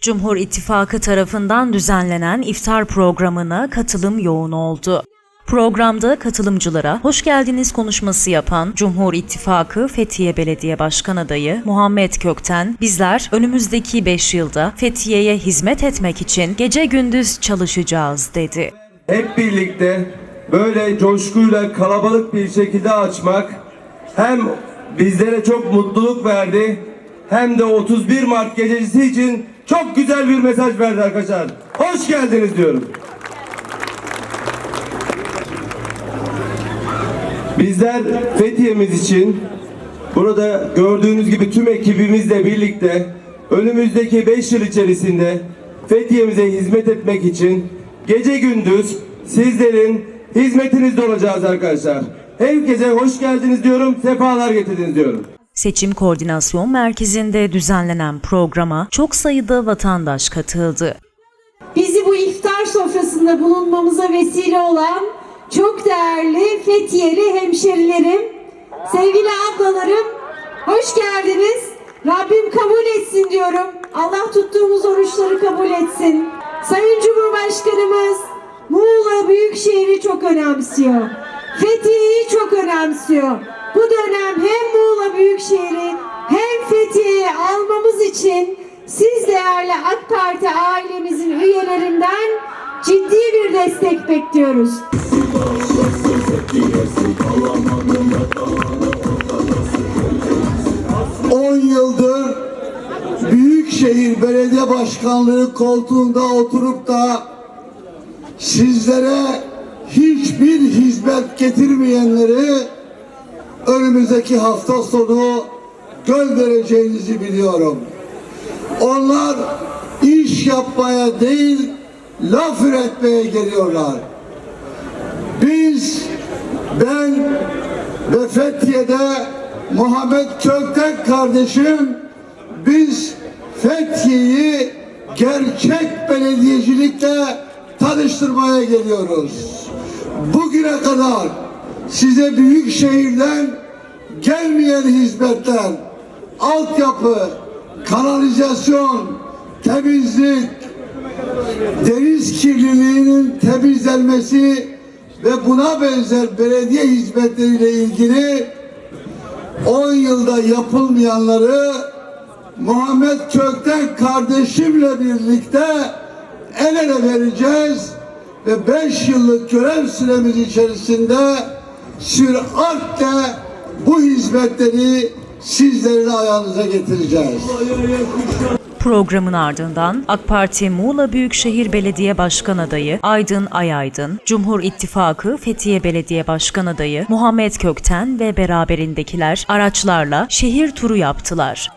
Cumhur İttifakı tarafından düzenlenen iftar programına katılım yoğun oldu. Programda katılımcılara hoş geldiniz konuşması yapan Cumhur İttifakı Fethiye Belediye Başkan Adayı Muhammed Kökten, bizler önümüzdeki 5 yılda Fethiye'ye hizmet etmek için gece gündüz çalışacağız dedi. hep birlikte böyle coşkuyla kalabalık bir şekilde açmak hem bizlere çok mutluluk verdi hem de 31 Mart gecesi için çok güzel bir mesaj verdi arkadaşlar. Hoş geldiniz diyorum. Bizler Fethiye'miz için burada gördüğünüz gibi tüm ekibimizle birlikte önümüzdeki 5 yıl içerisinde Fethiye'mize hizmet etmek için gece gündüz sizlerin hizmetinizde olacağız arkadaşlar. Herkese hoş geldiniz diyorum, sefalar getirdiniz diyorum. Seçim Koordinasyon Merkezi'nde düzenlenen programa çok sayıda vatandaş katıldı. bizi bu iftar sofrasında bulunmamıza vesile olan çok değerli Fethiyeli hemşerilerim, sevgili ablalarım, hoş geldiniz. Rabbim kabul etsin diyorum. Allah tuttuğumuz oruçları kabul etsin. Sayın Cumhurbaşkanımız Muğla Büyükşehir'i çok önemsiyor. Fethiye'yi çok önemsiyor. Bu dönem Büyükşehir'i hem Fethiye'yi almamız için siz değerli AK Parti ailemizin üyelerinden ciddi bir destek bekliyoruz. 10 yıldır Büyükşehir Belediye Başkanlığı koltuğunda oturup da sizlere hiçbir hizmet getirmeyenleri önümüzdeki hafta sonu göndereceğinizi biliyorum. Onlar iş yapmaya değil laf üretmeye geliyorlar. Biz, ben ve Fethiye'de Muhammed Kökten kardeşim biz Fethiye'yi gerçek belediyecilikle tanıştırmaya geliyoruz. Bugüne kadar size büyük şehirden gelmeyen hizmetler, altyapı, kanalizasyon, temizlik, deniz kirliliğinin temizlenmesi ve buna benzer belediye hizmetleriyle ilgili 10 yılda yapılmayanları Muhammed Kökten kardeşimle birlikte el ele vereceğiz ve 5 yıllık görev süremiz içerisinde süratle bu hizmetleri sizlerin ayağınıza getireceğiz. Programın ardından AK Parti Muğla Büyükşehir Belediye Başkan Adayı Aydın Ayaydın, Cumhur İttifakı Fethiye Belediye Başkan Adayı Muhammed Kökten ve beraberindekiler araçlarla şehir turu yaptılar.